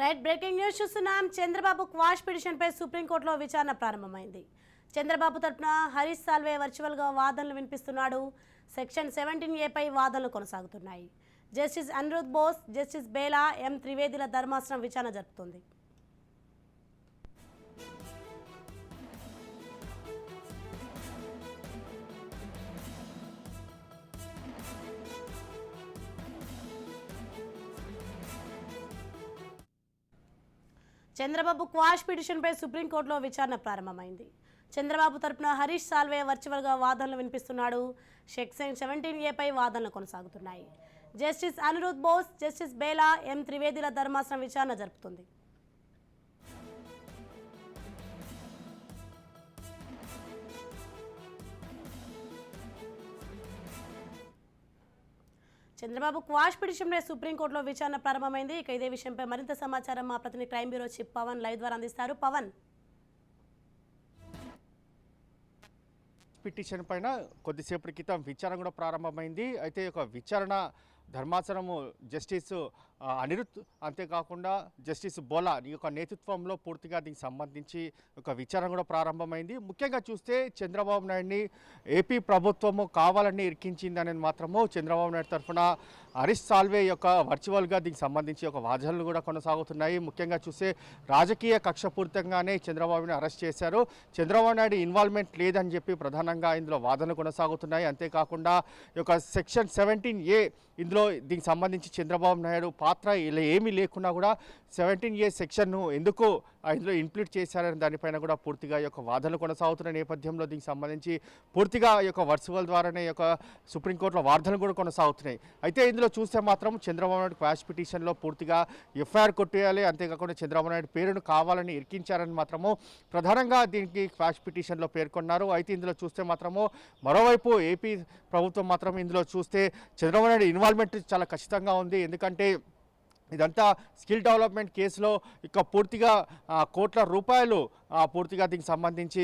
Right breaking news చూస్తున్నాం. Chandrababu quash పిటిషన్పై సుప్రీంకోర్టులో విచారణ ప్రారంభమైంది. చంద్రబాబు తరపున హరీష్ సాల్వే వర్చువల్గా వాదనలు వినిపిస్తున్నాడు. సెక్షన్ సెవెంటీన్ ఏపై వాదనలు కొనసాగుతున్నాయి. Justice Aniruddha Bose justice Bela M త్రివేదిల ధర్మాసనం విచారణ జరుపుతుంది. చంద్రబాబు క్వాష్ పిటిషన్పై సుప్రీంకోర్టులో విచారణ ప్రారంభమైంది. చంద్రబాబు తరపున హరీష్ సాల్వే వర్చువల్గా వాదనలు వినిపిస్తున్నాడు. సెక్షన్ సెవెంటీన్ ఏపై వాదనలు కొనసాగుతున్నాయి. Justice Aniruddha Bose justice Bela M త్రివేదిల ధర్మాసనం విచారణ జరుపుతుంది. చంద్రబాబు క్వాష్ పిటిషన్పై సుప్రీంకోర్టులో విచారణ ప్రారంభమైంది. ఇక ఇదే విషయంపై మరింత సమాచారం మా ప్రతినిధి crime bureau chief Pavan live ద్వారా అందిస్తారు. పవన్. పిటిషన్ పైన కొద్దిసేపటి క్రితం విచారణ కూడా ప్రారంభమైంది. అయితే ఒక విచారణ ధర్మాసనము జస్టిస్ ఆ, అనిరుత్ అంతేకాకుండా జస్టిస్ బోలా ఈ యొక్క నేతృత్వంలో పూర్తిగా దీనికి సంబంధించి ఒక విచారణ కూడా ప్రారంభమైంది. ముఖ్యంగా చూస్తే చంద్రబాబు నాయుడిని ఏపీ ప్రభుత్వము కావాలని ఇరికించింది అనేది మాత్రము చంద్రబాబు నాయుడు తరఫున హరీష్ సాల్వే యొక్క వర్చువల్గా దీనికి సంబంధించి ఒక వాదనలు కూడా కొనసాగుతున్నాయి. ముఖ్యంగా చూస్తే రాజకీయ కక్షపూరితంగానే చంద్రబాబుని అరెస్ట్ చేశారు. చంద్రబాబు నాయుడు ఇన్వాల్వ్మెంట్ లేదని చెప్పి ప్రధానంగా ఇందులో వాదనలు కొనసాగుతున్నాయి. అంతేకాకుండా ఈ యొక్క సెక్షన్ సెవెంటీన్ ఏ ఇందులో దీనికి సంబంధించి చంద్రబాబు నాయుడు పాత్ర ఇలా ఏమీ లేకున్నా కూడా సెవెంటీన్ ఏ సెక్షన్ను ఎందుకు ఇందులో ఇంప్లీట్ చేశారనే దానిపైన కూడా పూర్తిగా యొక్క వాదనలు కొనసాగుతున్న నేపథ్యంలో దీనికి సంబంధించి పూర్తిగా ఈ యొక్క వర్చువల్ ద్వారానే యొక్క సుప్రీంకోర్టులో వార్తలు కూడా కొనసాగుతున్నాయి. అయితే ఇందులో చూస్తే మాత్రం చంద్రబాబు నాయుడు క్వాష్ పిటిషన్లో పూర్తిగా ఎఫ్ఐఆర్ కొట్టేయాలి అంతేకాకుండా చంద్రబాబు నాయుడు పేరును కావాలని ఇరికించారని మాత్రము ప్రధానంగా దీనికి క్వాష్ పిటిషన్లో పేర్కొన్నారు. అయితే ఇందులో చూస్తే మాత్రము మరోవైపు ఏపీ ప్రభుత్వం మాత్రం ఇందులో చూస్తే చంద్రబాబు నాయుడు ఇన్వాల్వ్మెంట్ చాలా ఖచ్చితంగా ఉంది. ఎందుకంటే ఇదంతా స్కిల్ డెవలప్మెంట్ కేసులో ఇక పూర్తిగా ఆ, కోట్ల రూపాయలు పూర్తిగా దీనికి సంబంధించి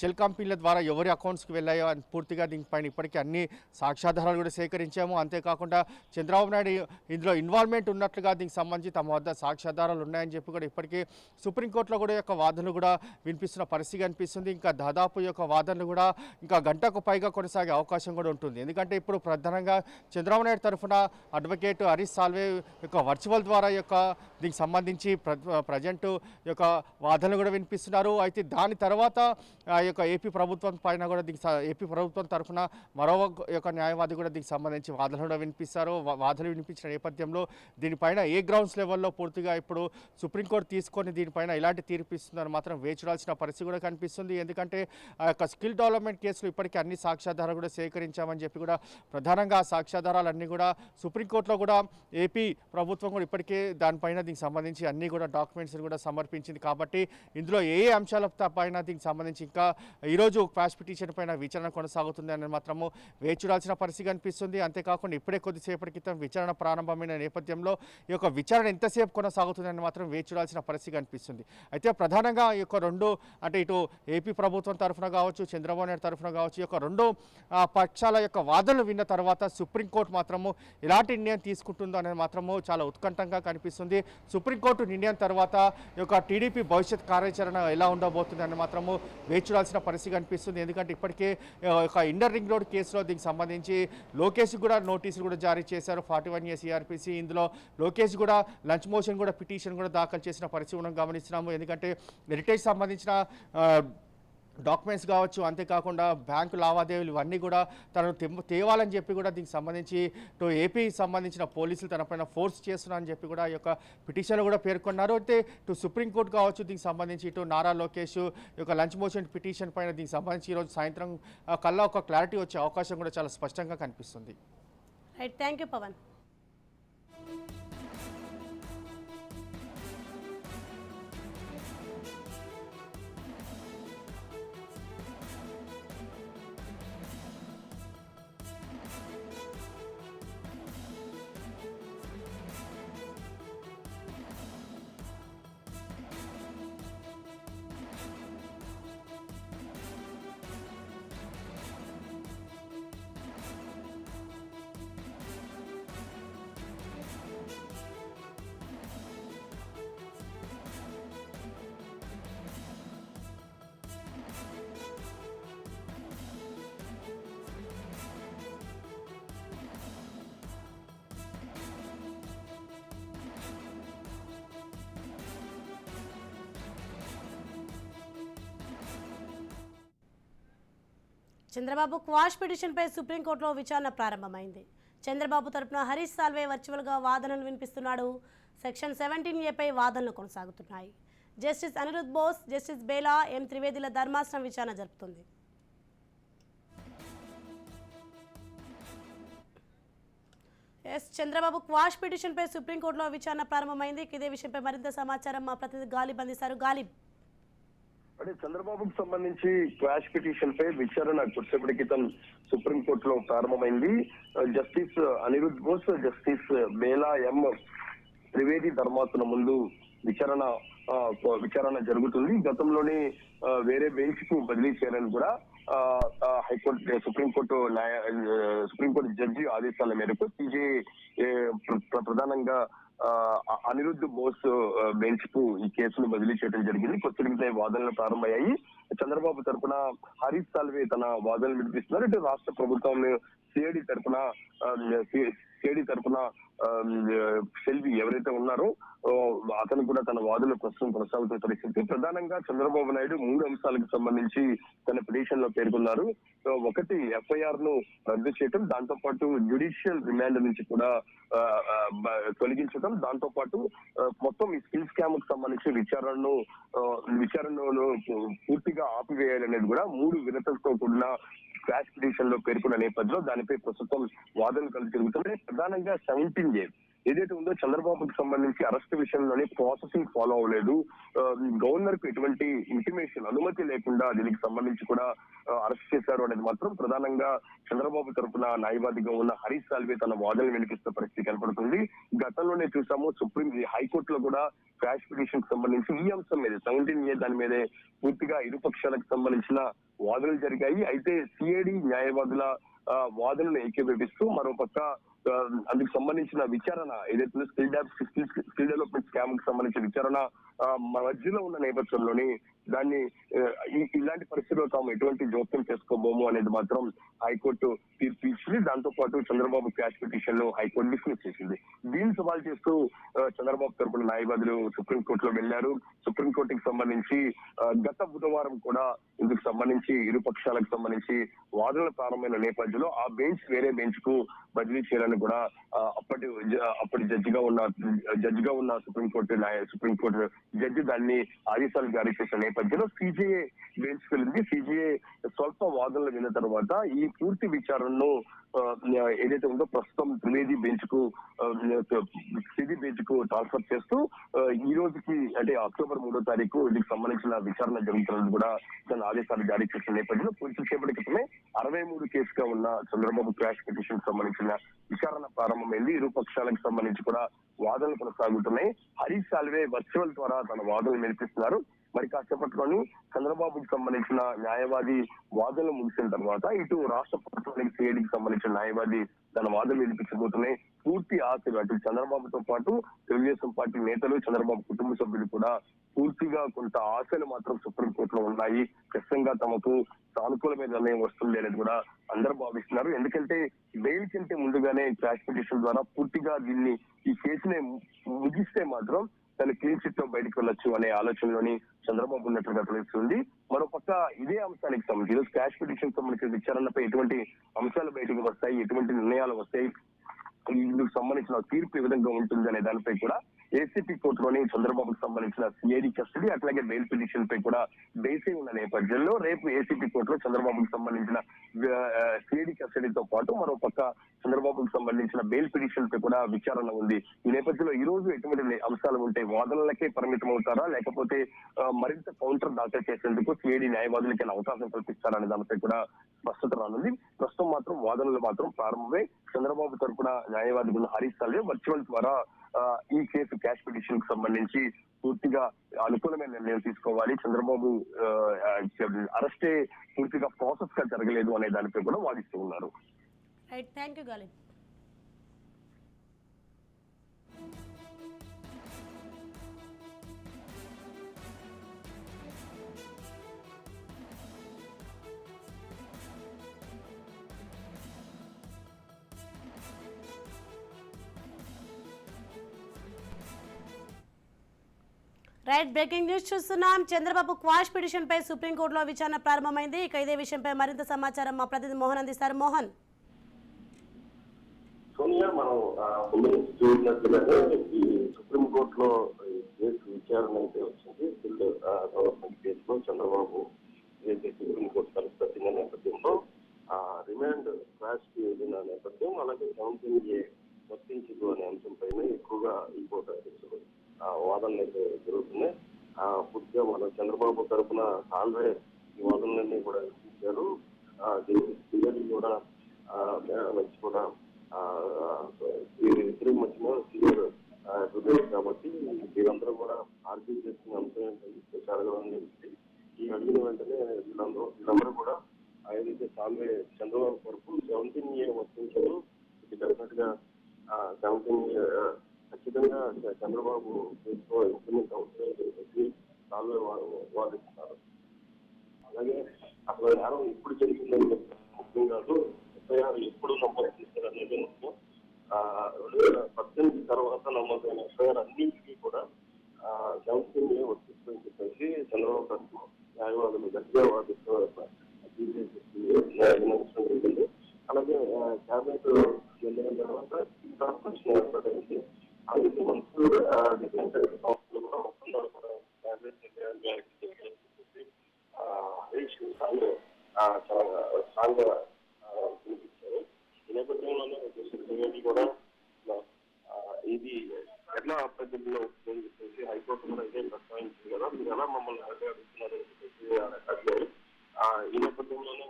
షెల్ కంపెనీల ద్వారా ఎవరి అకౌంట్స్కి వెళ్ళాయో అని పూర్తిగా దీనిపైన ఇప్పటికీ అన్ని సాక్ష్యాధారాలు కూడా సేకరించాము. అంతేకాకుండా చంద్రబాబు నాయుడు ఇందులో ఇన్వాల్వ్మెంట్ ఉన్నట్లుగా దీనికి సంబంధించి తమ వద్ద సాక్ష్యాధారాలు ఉన్నాయని చెప్పి కూడా ఇప్పటికీ సుప్రీంకోర్టులో కూడా యొక్క వాదనలు కూడా వినిపిస్తున్న పరిస్థితి కనిపిస్తుంది. ఇంకా దాదాపు యొక్క వాదనలు కూడా ఇంకా గంటకు పైగా కొనసాగే అవకాశం కూడా ఉంటుంది. ఎందుకంటే ఇప్పుడు ప్రధానంగా చంద్రబాబు నాయుడు తరఫున అడ్వకేట్ హరీష్ సాల్వే యొక్క వర్చువల్ ద్వారా యొక్క దీనికి సంబంధించి ప్ర ప్రజెంట్ యొక్క వాదనలు కూడా వినిపిస్తున్నారు అయితే దాని తర్వాత ఆ యొక్క ఏపీ ప్రభుత్వం పైన కూడా దీనికి ఏపీ ప్రభుత్వం తరఫున మరో యొక్క న్యాయవాది కూడా దీనికి సంబంధించి వాదనలు కూడా వినిపిస్తారు. వాదనలు వినిపించిన నేపథ్యంలో దీనిపైన ఏ గ్రౌండ్స్ లెవెల్లో పూర్తిగా ఇప్పుడు సుప్రీంకోర్టు తీసుకొని దీనిపైన ఎలాంటి తీర్పు ఇస్తుందని మాత్రం వేచి చూడాల్సిన పరిస్థితి కూడా కనిపిస్తుంది. ఎందుకంటే ఆ యొక్క స్కిల్ డెవలప్మెంట్ కేసులు ఇప్పటికీ అన్ని సాక్ష్యాధారాలు కూడా సేకరించామని చెప్పి కూడా ప్రధానంగా ఆ సాక్ష్యాధారాలన్నీ కూడా సుప్రీంకోర్టులో కూడా ఏపీ ప్రభుత్వం కూడా ఇప్పటికే దానిపైన దీనికి సంబంధించి అన్ని కూడా డాక్యుమెంట్స్ కూడా సమర్పించింది. కాబట్టి ఇందులో ఏ ఏ అంశాల పైన దీనికి సంబంధించి ఇంకా ఈరోజు క్వాష్ పిటిషన్ పైన విచారణ కొనసాగుతుంది అని మాత్రము వేచి చూడాల్సిన పరిస్థితి కనిపిస్తుంది. అంతేకాకుండా ఇప్పుడే కొద్దిసేపటి క్రితం విచారణ ప్రారంభమైన నేపథ్యంలో ఈ యొక్క విచారణ ఎంతసేపు కొనసాగుతుందని మాత్రం వేచి చూడాల్సిన పరిస్థితి కనిపిస్తుంది. అయితే ప్రధానంగా ఈ యొక్క రెండు అంటే ఇటు ఏపీ ప్రభుత్వం తరఫున కావచ్చు చంద్రబాబు నాయుడు తరఫున కావచ్చు ఈ యొక్క రెండు పక్షాల యొక్క వాదనలు విన్న తర్వాత సుప్రీంకోర్టు మాత్రము ఎలాంటి నిర్ణయం తీసుకుంటుందో అనేది మాత్రము చాలా ఉత్కంఠంగా కనిపిస్తుంది. సుప్రీంకోర్టు నిర్ణయం తర్వాత ఈ యొక్క టీడీపీ భవిష్యత్ కార్యాచరణ ఎలా ఉండబోతుంది అని మాత్రము వేచి చూడాల్సిన పరిస్థితి కనిపిస్తుంది. ఎందుకంటే ఇప్పటికే ఒక ఇండర్ రింగ్ రోడ్ కేసులో దీనికి సంబంధించి లోకేష్ కూడా నోటీసులు కూడా జారీ చేశారు. ఫార్టీ వన్ ఇయర్ సిఆర్పిసి ఇందులో లోకేష్ కూడా లంచ్ మోషన్ కూడా పిటిషన్ కూడా దాఖలు చేసిన పరిస్థితి మనం గమనిస్తున్నాము. ఎందుకంటే హెరిటేజ్ సంబంధించిన డాక్యుమెంట్స్ కావచ్చు అంతేకాకుండా బ్యాంకు లావాదేవీలు ఇవన్నీ కూడా తనను తేవాలని చెప్పి కూడా దీనికి సంబంధించి టూ ఏపీ సంబంధించిన పోలీసులు తనపైన ఫోర్స్ చేస్తున్నారని చెప్పి కూడా ఈ యొక్క పిటిషన్లో కూడా పేర్కొన్నారు. అయితే ఇటు సుప్రీంకోర్టు కావచ్చు దీనికి సంబంధించి ఇటు నారా లోకేష్ ఈ యొక్క లంచ్ మోషన్ పిటిషన్ పైన దీనికి సంబంధించి ఈరోజు సాయంత్రం కల్లా ఒక క్లారిటీ వచ్చే అవకాశం కూడా చాలా స్పష్టంగా కనిపిస్తుంది. Right thank you Pavan. Chandrababu quash పిటిషన్పై సుప్రీంకోర్టులో విచారణ ప్రారంభమైంది. చంద్రబాబు తరపున హరీష్ సాల్వే వర్చువల్గా వాదనలు వినిపిస్తున్నాడు. సెక్షన్ సెవెంటీన్ ఏపై వాదనలు కొనసాగుతున్నాయి. Justice Aniruddha Bose justice Bela M త్రివేదిల ధర్మాసనం విచారణ జరుపుతుంది. ఎస్ చంద్రబాబు క్వాష్ పిటిషన్పై సుప్రీంకోర్టులో విచారణ ప్రారంభమైంది. ఇదే విషయంపై మరింత సమాచారం మా ప్రతినిధి గాలిబ్ అందిస్తారు గాలిబ్. అంటే చంద్రబాబుకు సంబంధించి క్వాష్ పిటిషన్ పై విచారణ కొద్దిసేపటి క్రితం సుప్రీంకోర్టులో ప్రారంభమైంది. Justice Aniruddha Bose justice Bela M Trivedi ధర్మాసన ముందు విచారణ విచారణ జరుగుతుంది. గతంలోనే వేరే బెంచ్కు బదిలీ చేయాలని కూడా హైకోర్టు సుప్రీంకోర్టు న్యాయ సుప్రీంకోర్టు జడ్జి ఆదేశాల మేరకు సిజే ప్రధానంగా అనిరుద్ధ్ బోస్ బెంచ్కు ఈ కేసును బదిలీ చేయడం జరిగింది. కొత్తగా వాదనలు ప్రారంభమయ్యాయి. చంద్రబాబు తరపున హరీష్ సాల్వే తన వాదనలు వినిపిస్తున్నారు. ఇటు రాష్ట్ర ప్రభుత్వం సిఐడి తరపున సిఐడి తరపున సెల్వి ఎవరైతే ఉన్నారో అతను కూడా తన వాదనలు ప్రస్తుతం కొనసాగుతున్న పరిస్థితి. ప్రధానంగా చంద్రబాబు నాయుడు మూడు అంశాలకు సంబంధించి తన పిటిషన్లో పేర్కొన్నారు ఒకటి ఎఫ్ఐఆర్ను రద్దు చేయటం దాంతో పాటు జ్యుడిషియల్ రిమాండ్ నుంచి కూడా తొలగించడం దాంతో పాటు మొత్తం ఈ స్కిల్ స్కామ్కు సంబంధించి విచారణను విచారణను పూర్తిగా ఆపివేయాలనేది కూడా మూడు వినతలతో కూడిన క్రాష్ పిటిషన్లో పేర్కొన్న నేపథ్యంలో దానిపై ప్రస్తుతం వాదనలు కలిసి ప్రధానంగా సెవెంటీన్ ఏ ఏదైతే ఉందో చంద్రబాబుకి సంబంధించి అరెస్ట్ విషయంలోనే ప్రాసెసింగ్ ఫాలో అవ్వలేదు. గవర్నర్కు ఎటువంటి ఇంటిమేషన్ అనుమతి లేకుండా దీనికి సంబంధించి కూడా అరెస్ట్ చేశారు అనేది మాత్రం ప్రధానంగా చంద్రబాబు తరపున న్యాయవాదిగా ఉన్న హరీష్ సాల్వే తన వాదనలు వినిపిస్తున్న పరిస్థితి కనపడుతుంది. గతంలోనే చూసాము సుప్రీం హైకోర్టులో కూడా క్రాష్ పిటిషన్కి సంబంధించి ఈ అంశం మీద సెవెంటీన్ ఏ దాని మీదే పూర్తిగా ఇరు పక్షాలకు సంబంధించిన వాదనలు జరిగాయి. అయితే సిఐడి న్యాయవాదుల వాదనను వాదనలు ఏకీభవిస్తూ మరోపక్క అందుకు సంబంధించిన విచారణ ఏదైతే స్కిల్ స్కిల్ స్కిల్ డెవలప్మెంట్ స్కామ్కి సంబంధించిన విచారణ మధ్యలో ఉన్న నేపథ్యంలోని దాన్ని ఈ- ఇలాంటి పరిస్థితుల్లో తాము ఎటువంటి జోక్యం చేసుకోబోము అనేది మాత్రం హైకోర్టు తీర్పు ఇచ్చింది. దాంతో పాటు చంద్రబాబు క్యాష్ పిటిషన్ను హైకోర్టు డిస్మిస్ చేసింది. దీన్ని సవాల్ చేస్తూ చంద్రబాబు తరపున న్యాయవాదులు సుప్రీంకోర్టులో వెళ్ళారు సుప్రీంకోర్టుకి సంబంధించి గత బుధవారం కూడా ఇందుకు సంబంధించి ఇరు పక్షాలకు సంబంధించి వాదనలు ప్రారంభమైన నేపథ్యంలో ఆ బెంచ్ వేరే బెంచ్కు బదిలీ చేయాలని కూడా అప్పటి అప్పటి జడ్జిగా ఉన్న జడ్జిగా ఉన్న సుప్రీంకోర్టు న్యాయ సుప్రీంకోర్టు జడ్జి దాన్ని ఆదేశాలు జారీ చేసిన నేపథ్యంలో సిజిఏ బెంచ్ వెళ్ళింది. సిజిఏ స్వల్ప వాదనలు విన్న తర్వాత ఈ పూర్తి విచారణను ఏదైతే ఉందో ప్రస్తుతం త్రివేది బెంచ్కు సిది బెంచ్కు ట్రాన్స్ఫర్ చేస్తూ ఈ రోజుకి అంటే అక్టోబర్ మూడో తారీఖు దీనికి సంబంధించిన విచారణ జరుగుతున్నది కూడా తన ఆదేశాలు జారీ చేసిన నేపథ్యంలో కొంచెంసేపటి క్రితమే అరవై మూడు కేసుగా ఉన్న చంద్రబాబు క్రాష్ పిటిషన్ సంబంధించిన విచారణ ప్రారంభమైంది. ఇరు పక్షాలకు సంబంధించి కూడా వాదనలు కొనసాగుతున్నాయి. హరీష్ సాల్వే వర్చువల్ ద్వారా తన వాదనలు వినిపిస్తున్నారు. మరి కాసేపట్లోని చంద్రబాబుకు సంబంధించిన న్యాయవాది వాదనలు ముగిసిన తర్వాత ఇటు రాష్ట్ర ప్రభుత్వానికి సిఐడికి సంబంధించిన న్యాయవాది తన వాదనలు వినిపించబోతున్నాయి. పూర్తి ఆశలు అటు చంద్రబాబుతో పాటు తెలుగుదేశం పార్టీ నేతలు చంద్రబాబు కుటుంబ సభ్యులు కూడా పూర్తిగా కొంత ఆశలు మాత్రం సుప్రీంకోర్టులో ఉన్నాయి. ఖచ్చితంగా తమకు సానుకూలమైన నిర్ణయం వస్తుంది అనేది కూడా అందరూ భావిస్తున్నారు. ఎందుకంటే బెయిల్ కంటే ముందుగానే క్రాష్ పిటిషన్ ద్వారా పూర్తిగా దీన్ని ఈ కేసుని ముగిస్తే మాత్రం తన క్లీన్ చిట్తో బయటకు వెళ్ళొచ్చు అనే ఆలోచనలోని చంద్రబాబు ఉన్నట్లుగా తెలుస్తుంది. మరోపక్క ఇదే అంశానికి సంబంధించి ఈరోజు క్యాష్ పిటిషన్ సంబంధించిన విచారణపై ఎటువంటి అంశాలు బయటకు వస్తాయి ఎటువంటి నిర్ణయాలు వస్తాయి ఇందుకు సంబంధించిన తీర్పు ఏ విధంగా ఉంటుంది అనే దానిపై కూడా ఏసీపీ కోర్టులోని చంద్రబాబుకు సంబంధించిన సిఐడి కస్టడీ అట్లాగే బెయిల్ పిటిషన్ పై కూడా బేసే ఉన్న నేపథ్యంలో రేపు ఏసీపీ కోర్టులో చంద్రబాబుకు సంబంధించిన సిఐడి కస్టడీతో పాటు మరోపక్క చంద్రబాబుకు సంబంధించిన బెయిల్ పిటిషన్ పై కూడా విచారణ ఉంది. ఈ నేపథ్యంలో ఈ రోజు ఎటువంటి అంశాలు ఉంటాయి వాదనలకే పరిమితం అవుతారా? లేకపోతే మరింత కౌంటర్ దాఖలు చేసేందుకు సిఐడి న్యాయవాదులకి అవకాశం కల్పిస్తారా? అనే దానిపై కూడా స్పష్టత రానుంది ప్రస్తుతం మాత్రం వాదనలు మాత్రం ప్రారంభమై చంద్రబాబు తరపున న్యాయవాది ఉన్న హరీష్ సాల్వే వర్చువల్ ద్వారా ఈ కేసు క్యాష్ పిటిషన్కు సంబంధించి పూర్తిగా అనుకూలమైన నిర్ణయం తీసుకోవాలి. చంద్రబాబు అరెస్టే పూర్తిగా ప్రాసెస్గా జరగలేదు అనే దానిపై కూడా వాదిస్తూ ఉన్నారు. Right thank you Gali. Right breaking news చూస్తున్నాం. చంద్రబాబు క్వాష్ పిటిషన్ పై సుప్రీంకోర్టులో విచారణ ప్రారంభమైంది. ఇక ఇదే విషయంపై మరింత సమాచారం మా ప్రతినిధి మోహన్ అందిస్తారు. మోహన్. సోనియా మనం చూసినట్లుగానే ఈ సుప్రీం కేసు విచారణ అయితే వచ్చింది బిల్ డెవలప్మెంట్ కేసులో చంద్రబాబు ఏదైతే సుప్రీం కోర్టు తలుపు తట్టిన నేపథ్యంలో ఆ రిమాండ్ క్రాష్కి వెళ్ళిన నేపథ్యం అలాగే కౌన్సిలింగ్ వర్తించదు అనే అంశంపైన ఎక్కువగా ఈ కోర్టు అధ్యక్షులు ఆ, వాదనలు అయితే జరుగుతున్నాయి ఆ, పూర్తిగా మన చేసిన తరఫున ఈ వాదనలన్నీ కూడా ఇచ్చారు దీనికి కూడా ఆ, కూడా ఆ, ఇద్దరి మధ్యన సీనియర్ హృదయం కాబట్టి వీరందరూ కూడా ఆర్గ్యూ చేసిన అంశం ఏంటంటే జరగడం జరిగింది ఈ అడిగిన వెంటనే వీళ్ళందరూ వీళ్ళందరూ కూడా ఏదైతే సాల్వే చంద్రబాబు కొరకు సెవెంటీన్ ఇయర్ వర్తించారు ఇది డెఫినెట్గా సెవెంటీన్ ఇయర్ ఖచ్చితంగా చంద్రబాబు కేసులో ఇంప్లిమెంట్ అవుతుందని చెప్పేసి సాల్వే వారు వాదిస్తున్నారు అలాగే అసలు నేరం ఎప్పుడు జరిగిందని చెప్పి ముఖ్యం కాదు ఎఫ్ఐఆర్ ఎప్పుడు నమోదు చేశారు అనేది ముఖ్యం రెండు వేల పద్దెనిమిది తర్వాత నమోదైన ఎఫ్ఐఆర్ అన్నింటికీ కూడా సెవెంటీన్ వర్తిస్తుందని చెప్పేసి చంద్రబాబు ప్రభుత్వం న్యాయవాదులు గట్టిగా వాదిస్తూ విమర్శించడం జరిగింది అలాగే క్యాబినెట్ వెళ్ళిన తర్వాత కార్పొరేషన్ ఏర్పడింది అందుకే మనసు డిఫరెంట్ సంస్థలు కూడా ఒప్పందాలు కూడా క్యాబినెట్ చెప్పేసి హరీష్ సాంగ్ చాలా స్ట్రాంగ్గా వినిపించారు ఈ నేపథ్యంలోనే శ్రీదేవి కూడా ఆ, ఇది ఎట్లా పద్ధతిలో వస్తుందని చెప్పేసి హైకోర్టు కూడా ఇదే ప్రస్తావించింది కదా మీరు ఎలా మమ్మల్ని అడుగుతున్నారు అని చెప్పేసి అడిగారు ఆ, ఈ నేపథ్యంలోనే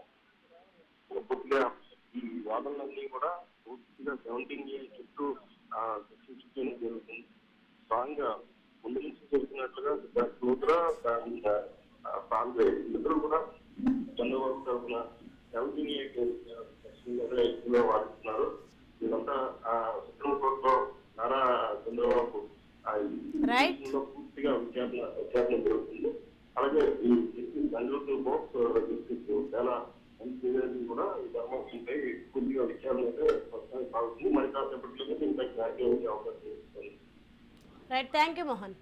పూర్తిగా ఈ వాదనలన్నీ కూడా పూర్తిగా సెవెంటీన్ ఇయర్ చుట్టూ ఆ, చర్చించుకోవడం జరుగుతుంది. స్ట్రాంగ్గా ముందు నుంచి లూత్రా అండ్ పాల్వే ఇద్దరు కూడా చంద్రబాబు తరఫున సెవెంటీన్ ఇయర్ ఎక్కువగా వాదిస్తున్నారు వీళ్ళంతా ఆ, సుప్రీంకోర్టులో నారా చంద్రబాబు పూర్తిగా విచారణ విచారణ జరుగుతుంది. అలాగే ఈ జస్టిస్ బండ్లూరు బోక్స్ జస్టిస్ చాలా ఇంజనీరింగ్ కూడా ధర్మం ఉంటాయి కొద్దిగా విషయాలు అయితే ప్రస్తుతానికి మరి కాసేపట్లోనే ఇంకా క్లారిటీ ఉండే అవకాశం రైట్ థ్యాంక్ యూ మోహన్